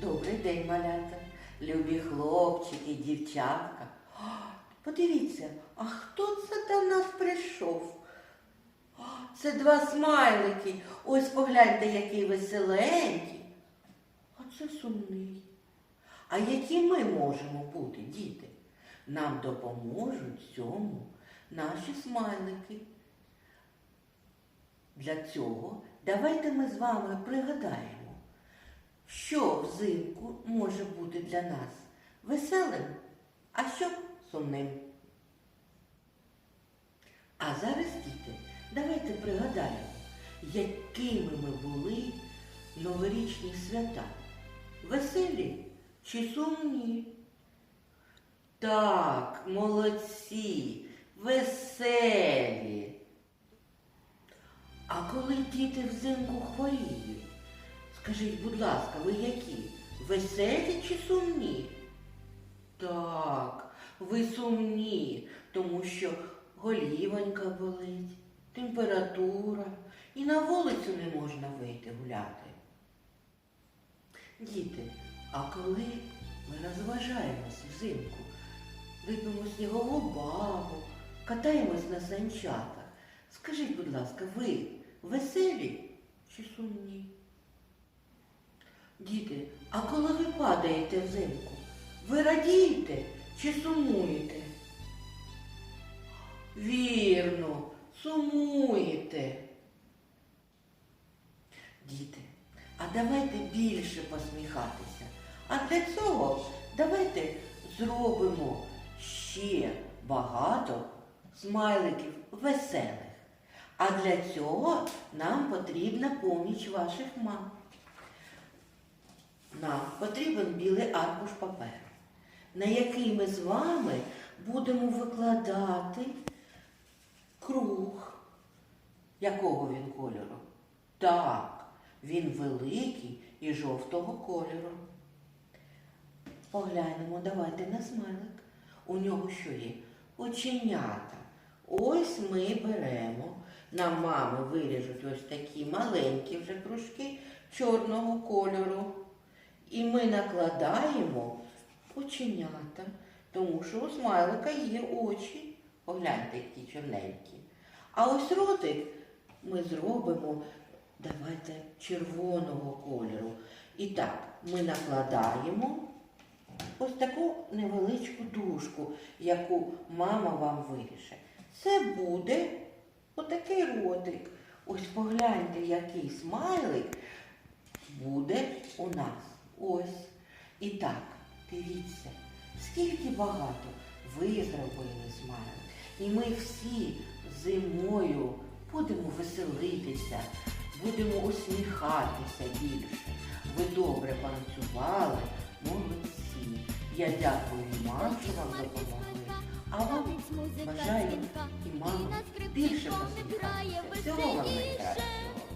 Добрий день, малята, любі хлопчики, дівчатка. Подивіться, а хто це до нас прийшов? Це два смайлики. Ось погляньте, який веселенький. А це сумний. А які ми можемо бути, діти? Нам допоможуть цьому наші смайлики. Для цього давайте ми з вами пригадаємо, взимку може бути для нас веселим, а що сумним. А зараз, діти, давайте пригадаємо, якими ми були новорічні свята. Веселі чи сумні? Так, молодці, веселі. А коли діти взимку хворіють, скажіть, будь ласка, ви які? Веселі чи сумні? Так, ви сумні, тому що голівонька болить, температура і на вулицю не можна вийти гуляти. Діти, а коли ми розважаємось взимку, вип'ємо снігову бабу, катаємось на санчатах, скажіть, будь ласка, ви веселі чи сумні? Діти, а коли ви падаєте взимку, ви радієте чи сумуєте? Вірно, сумуєте. Діти, а давайте більше посміхатися. А для цього давайте зробимо ще багато смайликів веселих. А для цього нам потрібна поміч ваших мам. Нам потрібен білий аркуш паперу, на який ми з вами будемо викладати круг. Якого він кольору? Так, він великий і жовтого кольору. Поглянемо, давайте на смайлик. У нього що є? Оченята. Ось ми беремо. Нам мами виріжуть ось такі маленькі вже кружки чорного кольору. І ми накладаємо оченята, тому що у смайлика є очі. Погляньте, які чорненькі. А ось ротик ми зробимо, давайте, червоного кольору. І так, ми накладаємо ось таку невеличку дужку, яку мама вам виріже. Це буде отакий ротик. Ось погляньте, який смайлик буде у нас. Ось. І так, дивіться, скільки багато ви зробили смайлик. І ми всі зимою будемо веселитися, будемо усміхатися більше. Ви добре працювали, молодці. Я дякую вам, що вам допомогли. А вам бажаю і маму більше посміхатися. Всього вам найкращого.